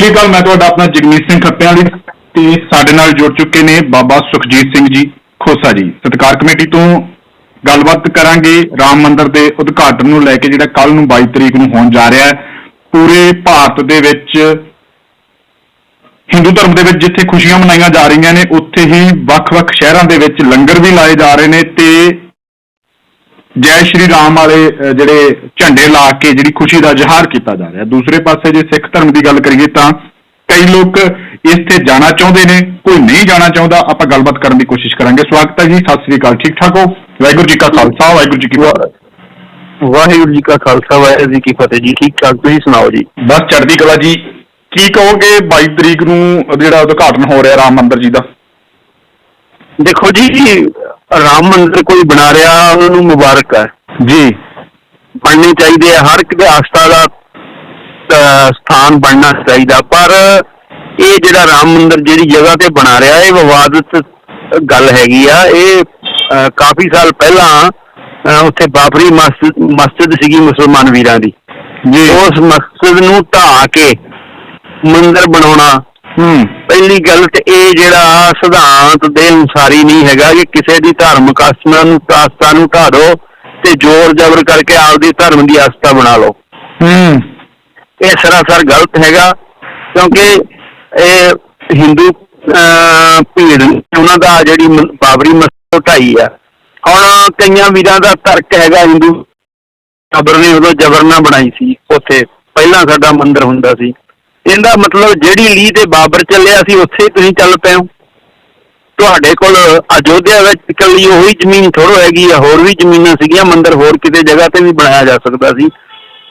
ਸ੍ਰੀ ਅਕਾਲ, ਮੈਂ ਤੁਹਾਡਾ ਆਪਣਾ ਜਗਮੀਤ ਸਿੰਘ ਖੱਪਿਆਂ ਵਾਲੀ ਤੇ ਸਾਡੇ ਨਾਲ ਜੁੜ ਚੁੱਕੇ ਨੇ ਬਾਬਾ ਸੁਖਜੀਤ ਸਿੰਘ ਜੀ ਖੋਸਾ ਜੀ। ਸਤਕਾਰ ਕਮੇਟੀ ਤੋਂ ਗੱਲਬਾਤ ਕਰਾਂਗੇ। ਰਾਮ ਮੰਦਿਰ ਦੇ ਉਦਘਾਟਨ ਨੂੰ ਲੈ ਕੇ ਜਿਹੜਾ ਕੱਲ ਨੂੰ 22 ਤਰੀਕ ਨੂੰ ਹੋਣ ਜਾ ਰਿਹਾ ਹੈ। ਪੂਰੇ ਭਾਰਤ ਦੇ ਵਿੱਚ, ਹਿੰਦੂ ਧਰਮ ਦੇ ਵਿੱਚ ਜਿੱਥੇ ਖੁਸ਼ੀਆਂ ਮਨਾਈਆਂ ਜਾ ਰਹੀਆਂ ਨੇ, ਉੱਥੇ ਹੀ ਵੱਖ-ਵੱਖ ਸ਼ਹਿਰਾਂ ਦੇ ਵਿੱਚ ਲੰਗਰ ਵੀ ਲਾਏ ਜਾ ਰਹੇ ਨੇ ਤੇ ਜੈ ਸ਼੍ਰੀ ਰਾਮ ਵਾਲੇ ਜਿਹੜੇ ਝੰਡੇ ਲਾ ਕੇ ਜਿਹੜੀ ਖੁਸ਼ੀ ਦਾ ਇਜ਼ਹਾਰ ਕੀਤਾ ਜਾ ਰਿਹਾ। ਦੂਸਰੇ ਪਾਸੇ ਜੇ ਸਿੱਖ ਧਰਮ ਦੀ ਗੱਲ ਕਰੀਏ ਤਾਂ ਕਈ ਲੋਕ ਇੱਥੇ ਜਾਣਾ ਚਾਹੁੰਦੇ ਨੇ ਕੋਈ ਨਹੀਂ ਜਾਣਾ ਚਾਹੁੰਦਾ ਆਪਾਂ ਗੱਲਬਾਤ ਕਰਨ ਦੀ ਕੋਸ਼ਿਸ਼ ਕਰਾਂਗੇ। ਸਵਾਗਤ ਹੈ ਜੀ ਸਤਿ ਸ੍ਰੀ ਅਕਾਲ ਠੀਕ ਠਾਕ ਹੋ? ਵਾਹਿਗੁਰੂ ਜੀ ਕਾ ਖਾਲਸਾ ਵਾਹਿਗੁਰੂ ਜੀ ਕੀ ਫਤਿਹ। ਵਾਹਿਗੁਰੂ ਜੀ ਕਾ ਖਾਲਸਾ ਵਾਹਿਗੁਰੂ ਜੀ ਕੀ ਫਤਿਹ ਜੀ ਠੀਕ ਠਾਕ ਤੁਸੀਂ ਸੁਣਾਓ ਜੀ? ਬਸ ਚੜ੍ਹਦੀ ਕਲਾ ਜੀ। ਕੀ ਕਹੋਗੇ 22 ਤਰੀਕ ਨੂੰ ਜਿਹੜਾ ਉਦਘਾਟਨ ਹੋ ਰਿਹਾ ਰਾਮ ਮੰਦਿਰ ਜੀ ਦਾ? ਦੇਖੋ ਜੀ ਰਾਮ ਮੰਦਿਰ ਕੋਈ ਬਣਾ ਰਿਹਾ ਉਹਨੂੰ ਮੁਬਾਰਕ ਹੈ। ਜੀ। ਬਣਨੇ ਚਾਹੀਦੇ ਆ ਹਰ ਇੱਕ ਦੇ ਆਸਥਾ ਦਾ ਅਹ, ਸਥਾਨ ਬਣਨਾ ਚਾਹੀਦਾ। ਪਰ ਇਹ ਜਿਹੜਾ ਰਾਮ ਮੰਦਿਰ ਜਿਹੜੀ ਜਗ੍ਹਾ ਤੇ ਬਣਾ ਰਿਹਾ ਇਹ ਵਿਵਾਦਿਤ ਗੱਲ ਹੈਗੀ ਆ। ਇਹ ਕਾਫੀ ਸਾਲ ਪਹਿਲਾਂ ਉੱਥੇ ਬਾਬਰੀ ਮਸਜਿਦ ਮਸਜਿਦ ਸੀਗੀ ਮੁਸਲਮਾਨ ਵੀਰਾਂ ਦੀ। ਜੀ। ਉਸ ਮਸਜਿਦ ਨੂੰ ਢਾਹ ਕੇ ਮੰਦਿਰ ਬਣਾਉਣਾ ਹੂੰ। ਪਹਿਲੀ ਗੱਲ ਤੇ ਇਹ ਜਿਹੜਾ ਸਿਧਾਂਤ ਦੇ ਅਨੁਸਾਰੀ ਨਹੀਂ ਹੈਗਾ ਕਿ ਕਿਸੇ ਦੀ ਧਾਰਮਿਕ ਆਸਥਾ ਨੂੰ ਆਸਥਾ ਨੂੰ ਢਾਹ ਦਿਓ ਤੇ ਜ਼ੋਰ ਜ਼ਬਰ ਕਰਕੇ ਆਪਦੀ ਧਰਮ ਦੀ ਆਸਥਾ ਬਣਾ ਲਓ। ਹੂੰ। ਇਹ ਸਰਾਸਰ ਗਲਤ ਹੈਗਾ ਕਿਉਂਕਿ ਇਹ ਹਿੰਦੂ ਭੀੜ ਉਹਨਾਂ ਦਾ ਜਿਹੜੀ ਬਾਬਰੀ ਮਸਜਿਦ ਢਾਈ ਆ। ਹੁਣ ਕਈਆਂ ਵੀਰਾਂ ਦਾ ਤਰਕ ਹੈਗਾ ਹਿੰਦੂ ਕਬਰ ਨੇ ਉਦੋਂ ਜ਼ਬਰ ਨਾਲ ਬਣਾਈ ਸੀ ਉੱਥੇ। ਪਹਿਲਾਂ ਸਾਡਾ ਮੰਦਿਰ ਹੁੰਦਾ ਸੀ। ਇਹਦਾ ਮਤਲਬ ਜਿਹੜੀ ਲੀਹ ਤੇ ਬਾਬਰ ਚੱਲਿਆ ਸੀ, ਉੱਥੇ ਤੁਸੀਂ ਚੱਲ ਪਏ ਹੋ। ਤੁਹਾਡੇ ਕੋਲ ਅਯੋਧਿਆ ਵਿੱਚ ਇਕੱਲੀ ਉਹੀ ਜ਼ਮੀਨ ਥੋੜੋ ਹੈਗੀ ਆ, ਹੋਰ ਵੀ ਜ਼ਮੀਨਾਂ ਸੀਗੀਆਂ, ਮੰਦਿਰ ਹੋਰ ਕਿਤੇ ਜਗ੍ਹਾ ਤੇ ਵੀ ਬਣਾਇਆ ਜਾ ਸਕਦਾ ਸੀ।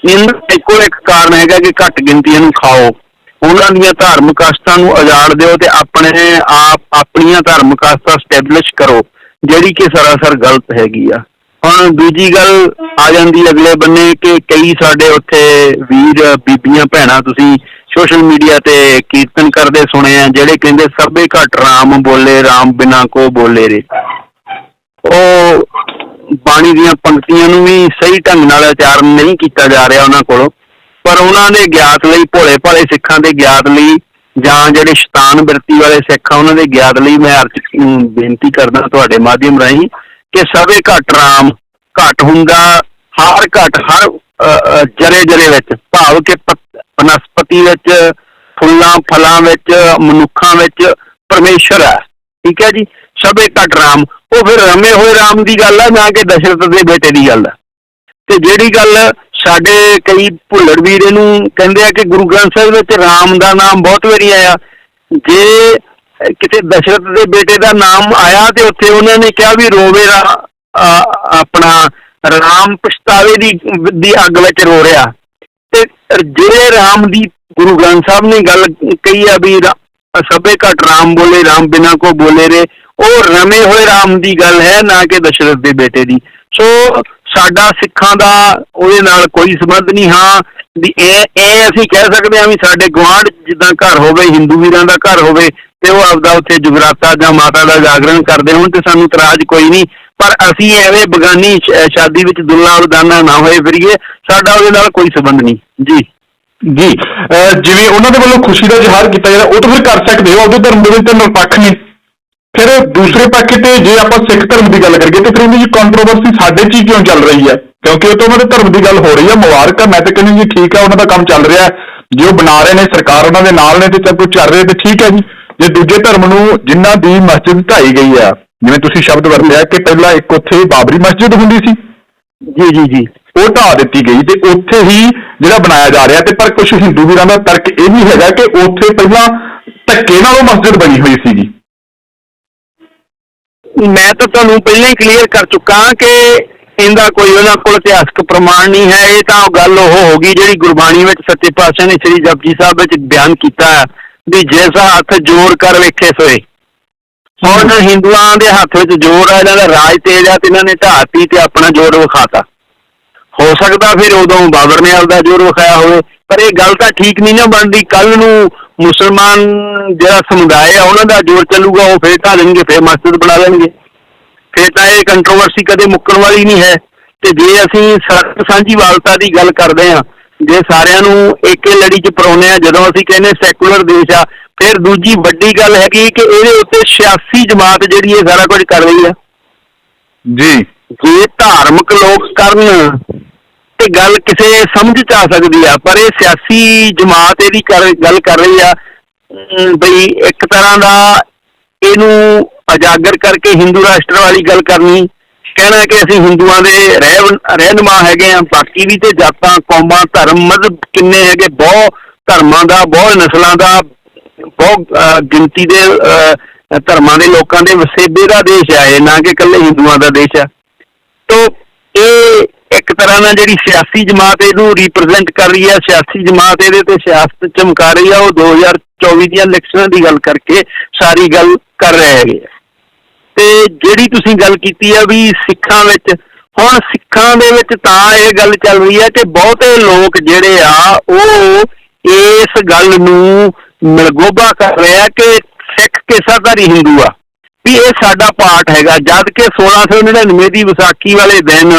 ਇਹਨਾਂ ਦਾ ਇੱਕੋ ਇੱਕ ਕਾਰਨ ਹੈਗਾ ਕਿ ਘੱਟ ਗਿਣਤੀਆਂ ਨੂੰ ਖਾਓ। ਉਹਨਾਂ ਦੀਆਂ ਧਾਰਮਿਕ ਆਸਥਾ ਨੂੰ ਉਜਾੜ ਦਿਓ ਤੇ ਆਪਣੇ ਆਪ ਆਪਣੀਆਂ ਧਾਰਮਿਕ ਆਸਥਾ ਸਟੈਬਲਿਸ਼ ਕਰੋ, ਜਿਹੜੀ ਕਿ ਸਰਾਸਰ ਗਲਤ ਹੈਗੀ ਆ। ਹੁਣ ਦੂਜੀ ਗੱਲ ਆ ਜਾਂਦੀ ਅਗਲੇ ਬੰਨੇ ਕਿ ਕਈ ਸਾਡੇ ਉੱਥੇ ਵੀਰ, ਬੀਬੀਆਂ, ਭੈਣਾਂ ਤੁਸੀਂ ਸੋਸ਼ਲ ਮੀਡੀਆ ਤੇ ਕੀਰਤਨ ਕਰਦੇ ਸੁਣੇ ਆ, ਜਿਹੜੇ ਕਹਿੰਦੇ ਸਭੇ ਘਟ ਰਾਮ ਬੋਲੇ, ਰਾਮ ਬਿਨਾ ਕੋ ਬੋਲੇ ਰੇ। ਉਹ ਬਾਣੀ ਦੀਆਂ ਪੰਕਤੀਆਂ ਨੂੰ ਵੀ ਸਹੀ ਢੰਗ ਨਾਲ ਉਚਾਰਨ ਨਹੀਂ ਕੀਤਾ ਜਾ ਰਿਹਾ ਉਹਨਾਂ ਕੋਲੋਂ, ਪਰ ਉਹਨਾਂ ਦੇ ਗਿਆਤ ਲਈ, ਭੋਲੇ ਭਾਲੇ ਸਿੱਖਾਂ ਦੇ ਗਿਆਤ ਲਈ ਜਾਂ ਜਿਹੜੇ ਸ਼ੈਤਾਨ ਬਿਰਤੀ ਵਾਲੇ ਸਿੱਖ ਆ, ਉਹਨਾਂ ਦੇ ਗਿਆਤ ਲਈ ਮੈਂ ਅਰਜ਼ ਬੇਨਤੀ ਕਰਦਾ ਤੁਹਾਡੇ ਮਾਧਿਅਮ ਰਾਹੀਂ ਕਿ ਸਭੇ ਘਟ ਰਾਮ, ਘਟ ਹੁੰਦਾ ਹਰ ਘਟ, ਹਰ ਜਰੇ ਜਰੇ ਵਿੱਚ, ਭਾਵ ਕਿ ਬਨਸਪਤੀ ਵਿੱਚ, ਫੁੱਲਾਂ, ਫਲਾਂ ਵਿੱਚ, ਮਨੁੱਖਾਂ ਵਿੱਚ ਪਰਮੇਸ਼ਰ ਹੈ। ਠੀਕ ਹੈ ਜੀ? ਸਭੇ ਘਟ ਰਾਮ। ਉਹ ਫਿਰ ਰਮੇ ਹੋਏ ਰਾਮ ਦੀ ਗੱਲ ਹੈ ਨਾ ਕਿ ਦਸ਼ਰਥ ਦੇ ਬੇਟੇ ਦੀ ਗੱਲ ਹੈ ਤੇ ਜਿਹੜੀ ਗੱਲ ਸਾਡੇ ਕਈ ਭੁੱਲੜ ਵੀਰ ਇਹਨੂੰ ਕਹਿੰਦੇ ਆ ਕਿ ਗੁਰੂ ਗ੍ਰੰਥ ਸਾਹਿਬ ਵਿੱਚ ਰਾਮ ਦਾ ਨਾਮ ਬਹੁਤ ਵਾਰੀ ਆਇਆ। ਜੇ ਕਿਤੇ ਦਸ਼ਰਥ ਦੇ ਬੇਟੇ ਦਾ ਨਾਮ ਆਇਆ ਤੇ ਉੱਥੇ ਉਹਨਾਂ ਨੇ ਕਿਹਾ ਵੀ ਰੋਵੇ ਆਪਣਾ ਰਾਮ ਪਛਤਾਵੇ ਦੀ ਦੀ ਅੱਗ ਵਿੱਚ ਰੋ ਰਿਹਾ। ਤੇ ਜਿਹੜੇ ਰਾਮ ਦੀ ਗੁਰੂ ਗ੍ਰੰਥ ਸਾਹਿਬ ਨੇ ਗੱਲ ਕਹੀ ਆ ਵੀ ਰਾ- ਸਭੇ ਘਟ ਰਾਮ ਬੋਲੇ, ਰਾਮ ਬਿਨਾ ਕੋ ਬੋਲੇ ਰੇ ਉਹ ਰਮੇ ਹੋਏ ਰਾਮ ਦੀ ਗੱਲ ਹੈ, ਨਾ ਕਿ ਦਸ਼ਰਥ ਦੇ ਬੇਟੇ ਦੀ। ਸੋ ਸਾਡਾ ਸਿੱਖਾਂ ਦਾ ਉਹਦੇ ਨਾਲ ਕੋਈ ਸੰਬੰਧ ਨਹੀਂ, ਹਾਂ, ਵੀ ਇਹ ਇਹ ਅਸੀਂ ਕਹਿ ਸਕਦੇ ਹਾਂ ਵੀ ਸਾਡੇ ਗੁਆਂਢ ਜਿੱਦਾਂ ਘਰ ਹੋਵੇ, ਹਿੰਦੂ ਵੀਰਾਂ ਦਾ ਘਰ ਹੋਵੇ ਤੇ ਉਹ ਆਪਦਾ ਉੱਥੇ ਜੁਗਰਾਤਾ ਜਾਂ ਮਾਤਾ ਦਾ ਜਾਗਰਣ ਕਰਦੇ ਹੋਣ ਤੇ ਸਾਨੂੰ ਇਤਰਾਜ਼ ਕੋਈ ਨਹੀਂ। ਪਰ ਅਸੀਂ ਐਵੇਂ ਬਗਾਨੀ ਸ਼ਾਦੀ ਵਿੱਚ ਦੁੱਲਾ ਉਦਾਨਾ ਨਾ ਹੋਏ ਫਿਰੀਏ, ਸਾਡਾ ਉਹਦੇ ਨਾਲ ਕੋਈ ਸੰਬੰਧ ਨਹੀਂ। ਜੀ। ਜੀ। ਜਿਵੇਂ ਉਹਨਾਂ ਦੇ ਵੱਲੋਂ ਖੁਸ਼ੀ ਦਾ ਇਜ਼ਹਾਰ ਕੀਤਾ ਜਾਂਦਾ, ਉਹ ਤਾਂ ਫਿਰ ਕਰ ਸਕਦੇ ਹੋ, ਆਪਦੇ ਧਰਮ ਦੇ ਵਿੱਚ ਤਾਂ ਨਿਰਪੱਖ ਨੇ। ਫਿਰ ਦੂਸਰੇ ਪੱਖ ਤੇ ਜੇ ਆਪਾਂ ਸਿੱਖ ਧਰਮ ਦੀ ਗੱਲ ਕਰੀਏ, ਤੇ ਫਿਰ ਉਹਦੀ ਜੀ ਕੰਟਰੋਵਰਸੀ ਸਾਡੇ 'ਚ ਹੀ ਕਿਉਂ ਚੱਲ ਰਹੀ ਹੈ? ਕਿਉਂਕਿ ਉਹ ਤਾਂ ਉਹਨਾਂ ਦੇ ਧਰਮ ਦੀ ਗੱਲ ਹੋ ਰਹੀ ਹੈ, ਮੁਬਾਰਕ ਹੈ ਮੈਂ ਤਾਂ ਕਹਿੰਦੀ ਜੀ, ਠੀਕ ਹੈ ਉਹਨਾਂ ਦਾ ਕੰਮ ਚੱਲ ਰਿਹਾ ਹੈ। ਜੇ ਉਹ ਬਣਾ ਰਹੇ ਨੇ ਸਰਕਾਰ ਉਹਨਾਂ ਦੇ ਨਾਲ ਨੇ, ਤੇ ਸਭ ਕੁਝ ਚੱਲ ਰਿਹਾ ਤੇ ਠੀਕ ਹੈ ਜੀ। ਜੇ ਦੂਜੇ ਧਰਮ ਨੂੰ ਜਿਨ੍ਹਾਂ ਦੀ ਮਸਜਿਦ ਢਾਈ ਗਈ ਹੈ ਜਿਵੇਂ ਤੁਸੀਂ ਸ਼ਬਦ ਵਰਤਿਆ ਕਿ ਪਹਿਲਾਂ ਇੱਕ ਉੱਥੇ ਬਾਬਰੀ ਮਸਜਿਦ ਹੁੰਦੀ ਸੀ? ਜੀ ਜੀ ਜੀ। ਉਹ ਢਾਹ ਦਿੱਤੀ ਗਈ ਤੇ ਉੱਥੇ ਹੀ ਜਿਹੜਾ ਬਣਾਇਆ ਜਾ ਰਿਹਾ ਤੇ ਪਰ ਕੁਝ ਹਿੰਦੂ ਵੀਰਾਂ ਦਾ ਤਰਕ ਇਹ ਵੀ ਹੈਗਾ ਕਿ ਉੱਥੇ ਪਹਿਲਾਂ ਧੱਕੇ ਨਾਲ ਉਹ ਮਸਜਿਦ ਬਣੀ ਹੋਈ ਸੀਗੀ। ਮੈਂ ਤਾਂ ਤੁਹਾਨੂੰ ਪਹਿਲਾਂ ਹੀ ਕਲੀਅਰ ਕਰ ਚੁੱਕਾ ਹਾਂ ਕਿ ਇਹਦਾ ਕੋਈ ਉਹਨਾਂ ਕੋਲ ਇਤਿਹਾਸਕ ਪ੍ਰਮਾਣ ਨਹੀਂ ਹੈ। ਇਹ ਤਾਂ ਉਹ ਗੱਲ ਉਹ ਹੋ ਗਈ ਜਿਹੜੀ ਗੁਰਬਾਣੀ ਵਿੱਚ ਸੱਚੇ ਪਾਤਸ਼ਾਹ ਨੇ ਸ੍ਰੀ ਜਪਜੀ ਸਾਹਿਬ ਵਿੱਚ ਬਿਆਨ ਕੀਤਾ ਹੈ। ਵੀ ਜੈਸਾ ਹੱਥ ਜ਼ੋਰ ਕਰ ਵੇਖੇ ਸੋਏ। ਹੁਣ ਹਿੰਦੂਆਂ ਦੇ ਹੱਥ ਵਿੱਚ ਜੋੜ ਆ, ਇਹਨਾਂ ਦਾ ਰਾਜ ਤੇਜ ਆ ਤੇ ਇਹਨਾਂ ਨੇ ਢਾਤੀ ਤੇ ਆਪਣਾ ਜੋੜ ਵਿਖਾਤਾ। ਹੋ ਸਕਦਾ ਫਿਰ ਉਦੋਂ ਬਾਬਰ ਨੇ ਆਪਦਾ ਜੋਰ ਵਿਖਾਇਆ ਹੋਵੇ, ਪਰ ਇਹ ਗੱਲ ਤਾਂ ਠੀਕ ਨਹੀਂ ਨਾ ਬਣਦੀ। ਕੱਲ ਨੂੰ ਮੁਸਲਮਾਨ ਜਿਹੜਾ ਸਮੁਦਾਇ ਆ, ਉਹਨਾਂ ਦਾ ਜੋਰ ਚੱਲੂਗਾ, ਉਹ ਫੇਰ ਢਾ ਦੇਣਗੇ, ਫੇਰ ਮਸਜਿਦ ਬਣਾ ਲੈਣਗੇ। ਫੇਰ ਤਾਂ ਇਹ ਕੰਟਰੋਵਰਸੀ ਕਦੇ ਮੁੱਕਣ ਵਾਲੀ ਨਹੀਂ ਹੈ। ਤੇ ਜੇ ਅਸੀਂ ਸੜਕ ਸਾਂਝੀਵਾਲਤਾ ਦੀ ਗੱਲ ਕਰਦੇ ਹਾਂ ਜੇ ਸਾਰਿਆਂ ਨੂੰ ਏਕੇ ਲੜੀ 'ਚ ਪਰੋਨੇ ਆ ਜਦੋਂ ਅਸੀਂ ਕਹਿੰਦੇ ਸੈਕੂਲਰ ਦੇਸ਼ ਆ ਫਿਰ ਦੂਜੀ ਵੱਡੀ ਗੱਲ ਹੈਗੀ ਕਿ ਇਹਦੇ ਉੱਤੇ 86 ਜਮਾਤ ਜਿਹੜੀ ਇਹ ਸਾਰਾ ਕੁਝ ਕਰ ਰਹੀ ਆ। ਜੀ। ਜੇ ਧਾਰਮਿਕ ਲੋਕ ਕਰਨ ਤੇ ਗੱਲ ਕਿਸੇ ਸਮਝ ਚ ਆ ਸਕਦੀ ਆ ਪਰ ਇਹ ਸਿਆਸੀ ਜਮਾਤ ਇਹਦੀ ਗੱਲ ਕਰ ਰਹੀ ਆ ਬਈ ਇੱਕ ਤਰ੍ਹਾਂ ਦਾ ਇਹਨੂੰ ਉਜਾਗਰ ਕਰਕੇ ਹਿੰਦੂ ਰਾਸ਼ਟਰ ਵਾਲੀ ਗੱਲ ਕਰਨੀ ਕਹਿਣਾ ਕਿ ਅਸੀਂ ਹਿੰਦੂਆਂ ਦੇ ਰਹਿ ਰਹਿਨਮਾ ਹੈਗੇ ਆ ਬਾਕੀ ਵੀ ਤੇ ਜਾਤਾਂ, ਕੌਮਾਂ, ਧਰਮ, ਮਤਲਬ ਕਿੰਨੇ ਹੈਗੇ, ਬਹੁਤ ਧਰਮਾਂ ਦਾ, ਬਹੁਤ ਨਸਲਾਂ ਦਾ, ਬਹੁਤ ਗਿਣਤੀ ਦੇ ਧਰਮਾਂ ਦੇ ਲੋਕਾਂ ਦੇ ਵਸੇਬੇ ਦਾ ਦੇਸ਼ ਆ ਇਹ, ਨਾ ਕਿ ਇਕੱਲੇ ਹਿੰਦੂਆਂ ਦਾ ਦੇਸ਼ ਆ ਤੋ ਇਹ ਇੱਕ ਤਰ੍ਹਾਂ ਨਾਲ ਜਿਹੜੀ ਸਿਆਸੀ ਜਮਾਤ ਇਹਨੂੰ ਰਿਪਰੈਜ਼ੈਂਟ ਕਰ ਰਹੀ ਹੈ ਸਿਆਸੀ ਜਮਾਤ ਇਹਦੇ ਤੇ ਸਿਆਸਤ ਚਮਕਾ ਰਹੀ ਆ, ਉਹ 2024 ਦੀਆਂ ਇਲੈਕਸ਼ਨਾਂ ਦੀ ਗੱਲ ਕਰਕੇ ਸਾਰੀ ਗੱਲ ਕਰ ਰਹੇ ਹੈਗੇ ਆ। ਜਿਹੜੀ ਤੁਸੀਂ ਗੱਲ ਕੀਤੀ ਆ ਵੀ ਸਿੱਖਾਂ ਵਿੱਚ ਹੁਣ ਸਿੱਖਾਂ ਦੇ ਵਿੱਚ ਤਾਂ ਇਹ ਗੱਲ ਚੱਲ ਰਹੀ ਹੈ ਕਿ ਬਹੁਤੇ ਲੋਕ ਜਿਹੜੇ ਆ ਉਹ ਇਸ ਗੱਲ ਨੂੰ ਮਿਲਗੋਬਾ ਕਰ ਰਹੇ ਕਿ ਸਿੱਖ ਕਿਸਾਧਾਰੀ ਹਿੰਦੂ ਆ। ਵੀ ਇਹ ਸਾਡਾ ਪਾਠ ਹੈਗਾ। ਜਦ ਕਿ 1699 ਦੀ ਵਿਸਾਖੀ ਵਾਲੇ ਦਿਨ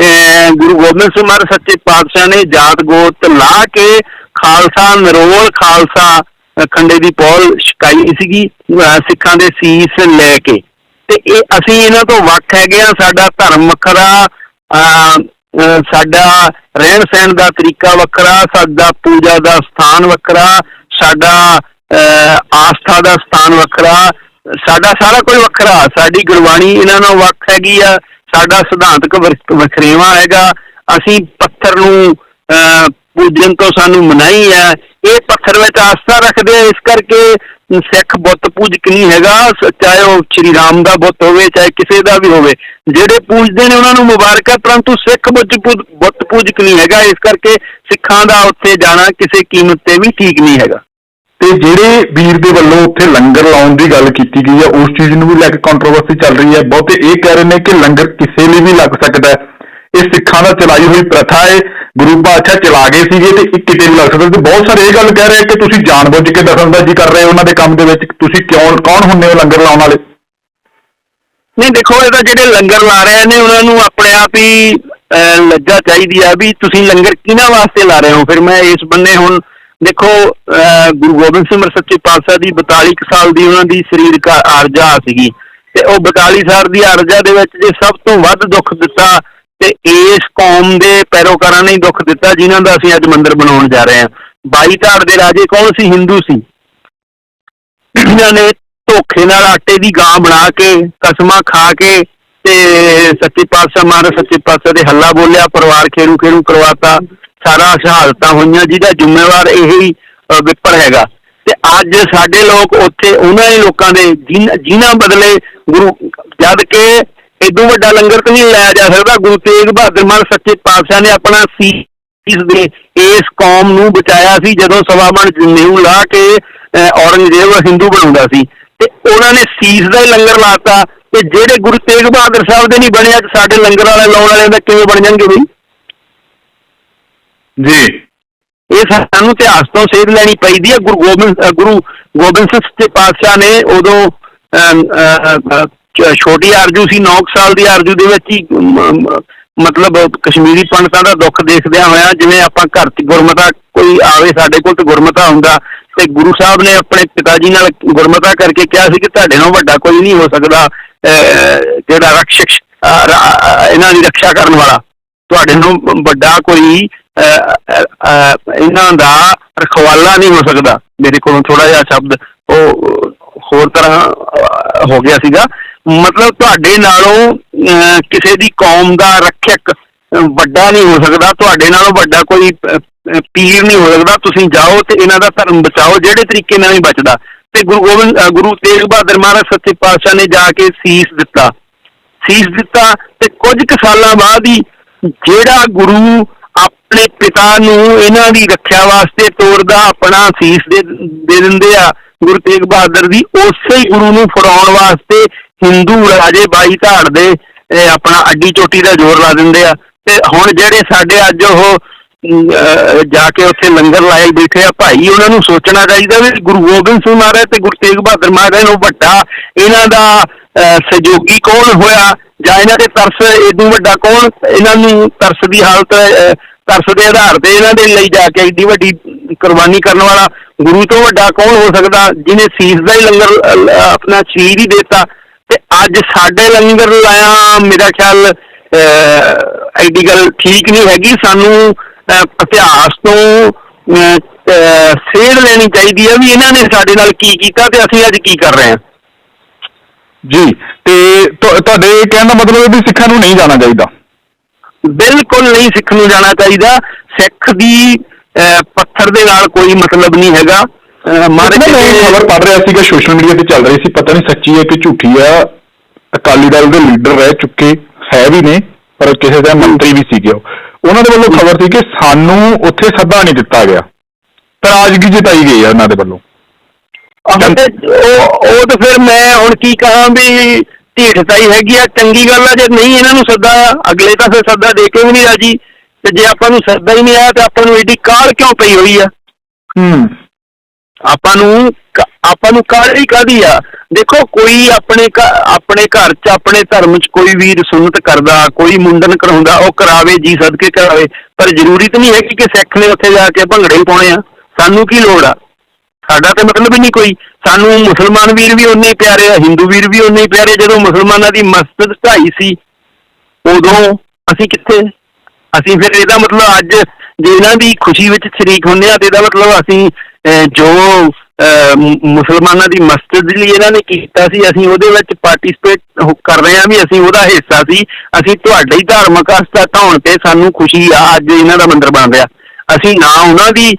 ਅਹ, ਗੁਰੂ ਗੋਬਿੰਦ ਸਿੰਘ ਮਹਾਰਾਜ ਸੱਚੇ ਪਾਤਸ਼ਾਹ ਨੇ ਜਾਤ ਗੋਤ ਲਾ ਕੇ ਖਾਲਸਾ ਨਰੋਲ ਖਾਲਸਾ ਖੰਡੇ ਦੀ ਪੌਲ ਛਕਾਈ ਸੀਗੀ ਸਿੱਖਾਂ ਦੇ ਸੀਸ ਲੈ ਕੇ। ਤੇ ਇਹ ਅਸੀਂ ਇਹਨਾਂ ਤੋਂ ਵੱਖ ਹੈਗੇ ਆ ਸਾਡਾ ਧਰਮ ਵੱਖਰਾ ਅਹ, ਸਾਡਾ ਰਹਿਣ ਸਹਿਣ ਦਾ ਤਰੀਕਾ ਵੱਖਰਾ ਸਾਡਾ ਪੂਜਾ ਦਾ ਸਥਾਨ ਵੱਖਰਾ ਸਾਡਾ ਆਸਥਾ ਦਾ ਸਥਾਨ ਵੱਖਰਾ ਸਾਡਾ ਸਾਰਾ ਕੁਝ ਵੱਖਰਾ। ਸਾਡੀ ਗੁਰਬਾਣੀ ਇਹਨਾਂ ਨਾਲ ਵੱਖ ਹੈਗੀ ਆ ਸਾਡਾ ਸਿਧਾਂਤਕ ਵਖ- ਵਖਰੇਵਾਂ ਹੈਗਾ। ਅਸੀਂ ਪੱਥਰ ਨੂੰ ਅਹ, ਪੂਜਣ ਤੋਂ ਸਾਨੂੰ ਮਨਾਹੀ ਹੈ। ਇਹ ਪੱਥਰ ਵਿੱਚ ਆਸਥਾ ਰੱਖਦੇ ਆ ਇਸ ਕਰਕੇ ਸਿੱਖ ਬੁੱਤ ਪੂਜਕ ਨਹੀਂ ਹੈਗਾ, ਚਾਹੇ ਉਹ ਸ਼੍ਰੀ ਰਾਮ ਦਾ ਬੁੱਤ ਹੋਵੇ, ਚਾਹੇ ਕਿਸੇ ਦਾ ਵੀ ਹੋਵੇ, ਜਿਹੜੇ ਪੂਜਦੇ ਨੇ ਉਹਨਾਂ ਨੂੰ ਮੁਬਾਰਕਾਂ ਪਰੰਤੂ ਸਿੱਖ ਬੁੱਤ ਬੁੱਤ ਪੂਜਕ ਨਹੀਂ ਹੈਗਾ, ਇਸ ਕਰਕੇ ਸਿੱਖਾਂ ਦਾ ਉੱਥੇ ਜਾਣਾ ਕਿਸੇ ਕੀਮਤ ਤੇ ਵੀ ਠੀਕ ਨਹੀਂ ਹੈਗਾ। ਤੇ ਜਿਹੜੇ ਵੀਰ ਦੇ ਵੱਲੋਂ ਉੱਥੇ ਲੰਗਰ ਲਾਉਣ ਦੀ ਗੱਲ ਕੀਤੀ ਗਈ ਹੈ, ਉਸ ਚੀਜ਼ ਨੂੰ ਵੀ ਲੈ ਕੇ ਕੰਟਰੋਵਰਸੀ ਚੱਲ ਰਹੀ ਹੈ। ਬਹੁਤੇ ਇਹ ਕਹਿ ਰਹੇ ਨੇ ਕਿ ਲੰਗਰ ਕਿਸੇ ਲਈ ਵੀ ਲੱਗ ਸਕਦਾ ਹੈ। ਇਹ ਸਿੱਖਾਂ ਦਾ ਚਲਾਈ ਹੋਈ ਪ੍ਰਥਾ ਹੈ ਗੁਰੂ ਪਾਤਸ਼ਾਹ ਚਲਾ ਗਏ ਸੀਗੇ ਤੇ ਇਹ ਕਿਤੇ ਵੀ ਲੱਗ ਸਕਦਾ ਤੇ ਬਹੁਤ ਸਾਰੇ ਇਹ ਗੱਲ ਕਹਿ ਰਹੇ ਕਿ ਤੁਸੀਂ ਜਾਣਬੁੱਝ ਕੇ ਦਖਲਅੰਦਾਜ਼ੀ ਕਰ ਰਹੇ ਹੋ ਉਹਨਾਂ ਦੇ ਕੰਮ ਦੇ ਵਿੱਚ ਤੁਸੀਂ ਕਿਉਂ ਕੌਣ ਹੁੰਦੇ ਹੋ ਲੰਗਰ ਲਾਉਣ ਵਾਲੇ? ਨਹੀਂ ਦੇਖੋ ਇਹ ਤਾਂ ਜਿਹੜੇ ਲੰਗਰ ਲਾ ਰਹੇ ਨੇ ਉਹਨਾਂ ਨੂੰ ਆਪਣੇ ਆਪ ਹੀ ਲੱਜਾ ਚਾਹੀਦੀ ਆ ਵੀ ਤੁਸੀਂ ਲੰਗਰ ਕਿਹਨਾਂ ਵਾਸਤੇ ਲਾ ਰਹੇ ਹੋ? ਫਿਰ ਮੈਂ ਇਸ ਬੰਨੇ ਹੁਣ ਦੇਖੋ ਅਹ, ਗੁਰੂ ਗੋਬਿੰਦ ਸਿੰਘ ਸੱਚੇ ਪਾਤਸ਼ਾਹ ਦੀ 42 ਕੁ ਸਾਲ ਦੀ ਉਹਨਾਂ ਦੀ ਸਰੀਰਕ ਆਰਜਾ ਸੀਗੀ। ਤੇ ਉਹ 42 ਸਾਲ ਦੀ ਆਰਜਾ ਦੇ ਵਿੱਚ ਜੇ ਸਭ ਤੋਂ ਵੱਧ ਦੁੱਖ ਦਿੱਤਾ ਤੇ ਇਸ ਕੌਮ ਦੇ ਪੈਰੋਕਾਰਾਂ ਨੇ ਦੁੱਖ ਦਿੱਤਾ, ਜਿਨ੍ਹਾਂ ਦਾ ਅਸੀਂ ਅੱਜ ਮੰਦਿਰ ਬਣਾਉਣ ਜਾ ਰਹੇ ਹਾਂ। ਬਾਈ ਧਾੜ ਦੇ ਰਾਜੇ ਕੌਣ ਸੀ? ਹਿੰਦੂ ਸੀ। ਜਿਨ੍ਹਾਂ ਨੇ ਧੋਖੇ ਨਾਲ ਆਟੇ ਦੀ ਗਾਂ ਬਣਾ ਕੇ, ਕਸਮਾਂ ਖਾ ਕੇ ਤੇ ਸੱਚੇ ਪਾਤਸ਼ਾਹ ਮਹਾਰਾਜ ਸੱਚੇ ਪਾਤਸ਼ਾਹ ਦੇ ਹੱਲਾ ਬੋਲਿਆ, ਪਰਿਵਾਰ ਖੇਰੂ ਖੇਰੂ ਕਰਵਾਤਾ, ਸਾਰਾ ਸ਼ਹਾਦਤਾਂ ਹੋਈਆਂ, ਜਿਹਦਾ ਜ਼ਿੰਮੇਵਾਰ ਇਹੀ ਵਿਪਰ ਹੈਗਾ। ਤੇ ਅੱਜ ਸਾਡੇ ਲੋਕ ਉੱਥੇ ਉਹਨਾਂ ਹੀ ਲੋਕਾਂ ਦੇ, ਜਿਨ- ਜਿਨ੍ਹਾਂ ਬਦਲੇ ਗੁਰੂ ਜਦ ਕਿ ਇਦੋਂ ਵੱਡਾ ਲੰਗਰ ਤਾਂ ਨਹੀਂ ਲਾਇਆ ਜਾ ਸਕਦਾ। ਗੁਰੂ ਤੇਗ ਬਹਾਦਰ ਮਹਾਰਾਜ ਸੱਚੇ ਪਾਤਸ਼ਾਹ ਨੇ ਆਪਣਾ ਸੀ ਇਸ ਦੇ ਇਸ ਕੌਮ ਨੂੰ ਬਚਾਇਆ ਸੀ ਜਦੋਂ ਸਵਾ ਮਣ ਨਿਊ ਲਾ ਕੇ ਔਰੰਗਜ਼ੇਬ ਹਿੰਦੂ ਬਣਾਉਂਦਾ ਸੀ। ਤੇ ਉਹਨਾਂ ਨੇ ਸੀਸ ਦਾ ਹੀ ਲੰਗਰ ਲਾਤਾ ਤੇ ਜਿਹੜੇ ਗੁਰੂ ਤੇਗ ਬਹਾਦਰ ਸਾਹਿਬ ਦੇ ਨਹੀਂ ਬਣਿਆ ਸਾਡੇ ਲੰਗਰ ਵਾਲੇ ਲਾਉਣ ਵਾਲਿਆਂ ਦਾ ਕਿਵੇਂ ਬਣ ਜਾਣਗੇ ਬਈ? ਜੀ। ਇਹ ਸਾਨੂੰ ਇਤਿਹਾਸ ਤੋਂ ਸੇਧ ਲੈਣੀ ਪਈਦੀ ਹੈ ਗੁਰੂ ਗੋਬਿੰਦ ਗੁਰੂ ਗੋਬਿੰਦ ਸਿੰਘ ਸੱਚੇ ਪਾਤਸ਼ਾਹ ਨੇ ਉਦੋਂ ਛੋਟੀ ਆਰਜੂ ਸੀ 9 ਸਾਲ ਦੀ ਆਰਜੂ ਦੇ ਵਿੱਚ ਹੀ ਮਤਲਬ ਕਸ਼ਮੀਰੀ ਪੰਡਤਾਂ ਦਾ ਦੁੱਖ ਦੇਖਦਿਆਂ ਹੋਇਆ ਜਿਵੇਂ ਆਪਾਂ ਘਰ 'ਚ ਗੁਰਮਤਾ ਕੋਈ ਆਵੇ ਸਾਡੇ ਕੋਲ ਤੇ ਗੁਰਮਤਾ ਹੁੰਦਾ। ਤੇ ਗੁਰੂ ਸਾਹਿਬ ਨੇ ਆਪਣੇ ਪਿਤਾ ਜੀ ਨਾਲ ਗੁਰਮਤਾ ਕਰਕੇ ਕਿਹਾ ਸੀ ਕਿ ਤੁਹਾਡੇ ਨਾਲੋਂ ਵੱਡਾ ਕੋਈ ਨਹੀਂ ਹੋ ਸਕਦਾ ਅਹ, ਜਿਹੜਾ ਰਕਸ਼ਕ ਇਹਨਾਂ ਦੀ ਰੱਖਿਆ ਕਰਨ ਵਾਲਾ। ਤੁਹਾਡੇ ਨੂੰ ਵੱਡਾ ਕੋਈ ਇਹਨਾਂ ਦਾ ਰਖਵਾਲਾ ਨਹੀਂ ਹੋ ਸਕਦਾ। ਮੇਰੇ ਕੋਲੋਂ ਥੋੜਾ ਜਿਹਾ ਸ਼ਬਦ ਉਹ ਹੋਰ ਤਰ੍ਹਾਂ ਹੋ ਗਿਆ ਸੀਗਾ। ਮਤਲਬ ਤੁਹਾਡੇ ਨਾਲੋਂ ਅਹ, ਕਿਸੇ ਦੀ ਕੌਮ ਦਾ ਰੱਖਿਅਕ ਵੱਡਾ ਨਹੀਂ ਹੋ ਸਕਦਾ। ਤੁਹਾਡੇ ਨਾਲੋਂ ਵੱਡਾ ਕੋਈ ਪੀਰ ਨਹੀਂ ਹੋ ਸਕਦਾ। ਤੁਸੀਂ ਜਾਓ ਤੇ ਇਹਨਾਂ ਦਾ ਧਰਮ ਬਚਾਓ ਜਿਹੜੇ ਤਰੀਕੇ ਨਾਲ ਹੀ ਬਚਦਾ। ਤੇ ਗੁਰੂ ਗੋਬਿੰਦ ਗੁਰੂ ਤੇਗ ਬਹਾਦਰ ਮਹਾਰਾਜ ਸੱਚੇ ਪਾਤਸ਼ਾਹ ਨੇ ਜਾ ਕੇ ਸੀਸ ਦਿੱਤਾ। ਸੀਸ ਦਿੱਤਾ ਤੇ ਕੁਝ ਕੁ ਸਾਲਾਂ ਬਾਅਦ ਹੀ ਜਿਹੜਾ ਗੁਰੂ ਆਪਣੇ ਪਿਤਾ ਨੂੰ ਇਹਨਾਂ ਦੀ ਰੱਖਿਆ ਵਾਸਤੇ ਤੋਰਦਾ ਆਪਣਾ ਸੀਸ ਦੇ ਦਿੰਦੇ ਆ ਗੁਰੂ ਤੇਗ ਬਹਾਦਰ ਦੀ ਉਸੇ ਹੀ ਗੁਰੂ ਨੂੰ ਫੜਾਉਣ ਵਾਸਤੇ ਹਿੰਦੂ ਰਾਜੇ ਬਾਈ ਧਾੜ ਦੇ ਆਪਣਾ ਅੱਡੀ ਚੋਟੀ ਦਾ ਜ਼ੋਰ ਲਾ ਦਿੰਦੇ ਆ। ਤੇ ਹੁਣ ਜਿਹੜੇ ਸਾਡੇ ਅੱਜ ਉਹ ਜਾ ਕੇ ਉੱਥੇ ਲੰਗਰ ਲਾਏ ਬੈਠੇ ਆ ਭਾਈ ਉਹਨਾਂ ਨੂੰ ਸੋਚਣਾ ਚਾਹੀਦਾ ਵੀ ਗੁਰੂ ਗੋਬਿੰਦ ਸਿੰਘ ਮਹਾਰਾਜ ਤੇ ਗੁਰੂ ਤੇਗ ਬਹਾਦਰ ਮਹਾਰਾਜ ਨੂੰ ਵੱਡਾ ਇਹਨਾਂ ਦਾ ਅਹ, ਸਹਿਯੋਗੀ ਕੌਣ ਹੋਇਆ ਜਾਂ ਇਹਨਾਂ ਦੇ ਤਰਸ ਇਦੋਂ ਵੱਡਾ ਕੌਣ ਇਹਨਾਂ ਨੂੰ ਤਰਸ ਦੀ ਹਾਲਤ ਤਰਸ ਦੇ ਆਧਾਰ ਤੇ ਇਹਨਾਂ ਦੇ ਲਈ ਜਾ ਕੇ ਐਡੀ ਵੱਡੀ ਕੁਰਬਾਨੀ ਕਰਨ ਵਾਲਾ ਗੁਰੂ ਤੋਂ ਵੱਡਾ ਕੌਣ ਹੋ ਸਕਦਾ ਜਿਹਨੇ ਸੀਸ ਦਾ ਹੀ ਲੰਗਰ ਆਪਣਾ ਸ਼ਰੀਰ ਹੀ ਦੇਤਾ। ਤੇ ਅੱਜ ਸਾਡੇ ਲੰਗਰ ਲਾਇਆ ਮੇਰਾ ਖਿਆਲ ਅ, ਐਡੀ ਗੱਲ ਠੀਕ ਨਹੀਂ ਹੈਗੀ। ਸਾਨੂੰ ਅ, ਇਤਿਹਾਸ ਤੋਂ ਅ, ਸੇਧ ਲੈਣੀ ਚਾਹੀਦੀ ਹੈ ਵੀ ਇਹਨਾਂ ਨੇ ਸਾਡੇ ਨਾਲ ਕੀ ਕੀਤਾ ਤੇ ਅਸੀਂ ਅੱਜ ਕੀ ਕਰ ਰਹੇ ਹਾਂ। ਜੀ ਤੇ ਤੁਹਾਡੇ ਕਹਿਣ ਦਾ ਮਤਲਬ ਇਹ ਵੀ ਸਿੱਖਾਂ ਨੂੰ ਨਹੀਂ ਜਾਣਾ ਚਾਹੀਦਾ। ਬਿਲਕੁਲ ਨਹੀਂ ਸਿੱਖ ਨੂੰ ਜਾਣਾ ਚਾਹੀਦਾ। ਸਿੱਖ ਦੀ ਪੱਥਰ ਦੇ ਨਾਲ ਕੋਈ ਮਤਲਬ ਨਹੀਂ ਹੈਗਾ। ਮਾਰੇ ਖਬਰ ਪੜ ਰਿਹਾ ਸੀਗਾ ਸੋਸ਼ਲ ਮੀਡੀਆ ਤੇ ਚੱਲ ਰਹੀ ਸੀ। ਪਤਾ ਨਹੀਂ ਸੱਚੀ ਹੈ ਕਿ ਝੂਠੀ ਆ। ਅਕਾਲੀ ਦਲ ਦੇ ਲੀਡਰ ਰਹਿ ਚੁੱਕੇ ਹੈ ਵੀ ਨੇ ਪਰ ਕਿਸੇ ਦਾ ਮੰਤਰੀ ਵੀ ਸੀਗੇ ਉਹ। ਉਹਨਾਂ ਦੇ ਵੱਲੋਂ ਖਬਰ ਸੀ ਕਿ ਸਾਨੂੰ ਉੱਥੇ ਸੱਦਾ ਨਹੀਂ ਦਿੱਤਾ ਗਿਆ। ਤਰਾਜ਼ਗੀ ਜਤਾਈ ਗਈ ਹੈ ਉਹਨਾਂ ਦੇ ਵੱਲੋਂ। ਉਹ ਉਹ ਤਾਂ ਫਿਰ ਮੈਂ ਹੁਣ ਕੀ ਕਹਾਂ ਵੀ ਢੀਠਤਾਈ ਹੈਗੀ ਆ ਚੰਗੀ ਗੱਲ ਆ ਜੇ ਨਹੀਂ ਇਹਨਾਂ ਨੂੰ ਸੱਦਾ ਅਗਲੇ ਤਾਂ ਫਿਰ ਸੱਦਾ ਦੇ ਕੇ ਵੀ ਨਹੀਂ ਰਾਜੀ ਤੇ ਜੇ ਆਪਾਂ ਨੂੰ ਸੱਦਾ ਹੀ ਨਹੀਂ ਆਇਆ ਤੇ ਆਪਾਂ ਨੂੰ ਏਡੀ ਕਾਹਲ ਕਿਉਂ ਪਈ ਹੋਈ ਆ? ਹੂੰ। ਆਪਾਂ ਨੂੰ ਆਪਾਂ ਨੂੰ ਕਾਹਲੀ ਕਾਦੀ ਆ? ਦੇਖੋ ਕੋਈ ਆਪਣੇ ਆਪਣੇ ਘਰ 'ਚ ਆਪਣੇ ਧਰਮ 'ਚ ਕੋਈ ਵੀਰ ਸੁਨਨਤ ਕਰਦਾ ਕੋਈ ਮੁੰਡਨ ਕਰਾਉਂਦਾ ਉਹ ਕਰਾਵੇ ਜੀ ਸਦਕੇ ਕਰਾਵੇ ਪਰ ਜ਼ਰੂਰੀ ਤਾਂ ਨਹੀਂ ਹੈ ਕਿ ਸਿੱਖ ਨੇ ਉੱਥੇ ਜਾ ਕੇ ਭੰਗੜੇ ਹੀ ਪਾਉਣੇ ਆ। ਸਾਨੂੰ ਕੀ ਲੋੜ ਆ? ਸਾਡਾ ਤੇ ਮਤਲਬ ਹੀ ਨਹੀਂ ਕੋਈ। ਸਾਨੂੰ ਮੁਸਲਮਾਨ ਵੀਰ ਵੀ ਉਨੇ ਹੀ ਪਿਆਰੇ ਆ ਹਿੰਦੂ ਵੀਰ ਵੀ ਉਨੇ ਹੀ ਪਿਆਰੇ ਜਦੋਂ ਮੁਸਲਮਾਨਾਂ ਦੀ ਮਸਜਿਦ ਢਾਈ ਸੀ ਉਦੋਂ ਅਸੀਂ ਕਿੱਥੇ? ਅਸੀਂ ਫਿਰ ਇਹਦਾ ਮਤਲਬ ਅੱਜ ਜੇ ਇਹਨਾਂ ਦੀ ਖੁਸ਼ੀ ਵਿੱਚ ਸ਼ਰੀਕ ਹੁੰਦੇ ਆ ਤੇ ਇਹਦਾ ਮਤਲਬ ਅਸੀਂ ਅਹ, ਜੋ ਅਹ, ਮੁਸਲਮਾਨਾਂ ਦੀ ਮਸਜਿਦ ਲਈ ਇਹਨਾਂ ਨੇ ਕੀਤਾ ਸੀ ਅਸੀਂ ਉਹਦੇ ਵਿੱਚ ਪਾਰਟਿਸਿਪੇਟ ਕਰ ਰਹੇ ਆ ਵੀ ਅਸੀਂ ਉਹਦਾ ਹਿੱਸਾ ਸੀ। ਅਸੀਂ ਤੁਹਾਡੇ ਹੀ ਧਾਰਮਿਕ ਆਸਥਾ ਢਾਉਣ ਤੇ ਸਾਨੂੰ ਖੁਸ਼ੀ ਆ ਅੱਜ ਇਹਨਾਂ ਦਾ ਮੰਦਿਰ ਬਣ ਰਿਹਾ। ਅਸੀਂ ਨਾ ਉਹਨਾਂ ਦੀ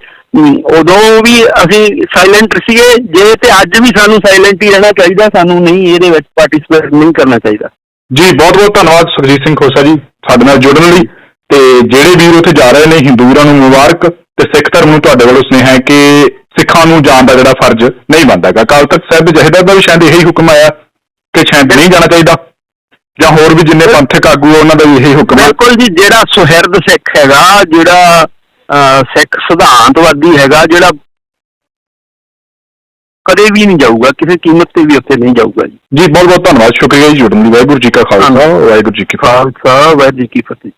ਉਦੋਂ ਵੀ ਅਸੀਂ ਸਾਇਲੈਂਟ ਸੀਗੇ ਜੇ ਤੇ ਅੱਜ ਵੀ ਸਾਨੂੰ ਸਾਇਲੈਂਟ ਹੀ ਰਹਿਣਾ ਚਾਹੀਦਾ ਸਾਨੂੰ ਨਹੀਂ ਇਹਦੇ ਵਿੱਚ ਪਾਰਟਿਸਿਪੇਟ ਨਹੀਂ ਕਰਨਾ ਚਾਹੀਦਾ। ਜੀ ਬਹੁਤ ਬਹੁਤ ਧੰਨਵਾਦ ਸੁਖਜੀਤ ਸਿੰਘ ਖੋਸਾ ਜੀ ਸਾਡੇ ਨਾਲ ਜੁੜਨ ਲਈ। ਤੇ ਜਿਹੜੇ ਵੀਰ ਉੱਥੇ ਜਾ ਰਹੇ ਨੇ ਹਿੰਦੂ ਵੀਰਾਂ ਨੂੰ ਮੁਬਾਰਕ ਤੇ ਸਿੱਖ ਧਰਮ ਨੂੰ ਤੁਹਾਡੇ ਵੱਲੋਂ ਸੁਨੇਹਾ ਹੈ ਕਿ ਸਿੱਖਾਂ ਨੂੰ ਜਾਣ ਦਾ ਜਿਹੜਾ ਫਰਜ਼ ਨਹੀਂ ਬਣਦਾ ਹੈਗਾ। ਅਕਾਲ ਤਖਤ ਸਾਹਿਬ ਦੇ ਜਹੇਦਾਰ ਦਾ ਵੀ ਸ਼ਾਇਦ ਇਹੀ ਹੁਕਮ ਆਇਆ ਕਿ ਸ਼ਾਇਦ ਨਹੀਂ ਜਾਣਾ ਚਾਹੀਦਾ। ਜਾਂ ਹੋਰ ਵੀ ਜਿੰਨੇ ਪੰਥਕ ਆਗੂ ਉਹਨਾਂ ਦਾ ਵੀ ਇਹੀ ਹੁਕਮ ਹੈ। ਬਿਲਕੁਲ ਜੀ ਜਿਹੜਾ ਸੁਹਿਰਦ ਸਿੱਖ ਹੈਗਾ ਜਿਹੜਾ ਸਿੱਖ ਸਿਧਾਂਤਵਾਦੀ ਹੈਗਾ ਜਿਹੜਾ ਕਦੇ ਵੀ ਨਹੀਂ ਜਾਊਗਾ ਕਿਸੇ ਕੀਮਤ ਤੇ ਵੀ ਉੱਥੇ ਨਹੀਂ ਜਾਊਗਾ ਜੀ। ਜੀ ਬਹੁਤ ਬਹੁਤ ਧੰਨਵਾਦ। ਸ਼ੁਕਰੀਆ ਜੀ ਜੁੜਨ ਲਈ। ਵਾਹਿਗੁਰੂ ਜੀ ਕਾ ਖਾਲਸਾ ਵਾਹਿਗੁਰੂ ਜੀ ਕੀ ਫਤਿਹ ਖਾਲਸਾ ਵਾਹਿਗੁਰੂ ਜੀ ਕੀ ਫਤਿਹ।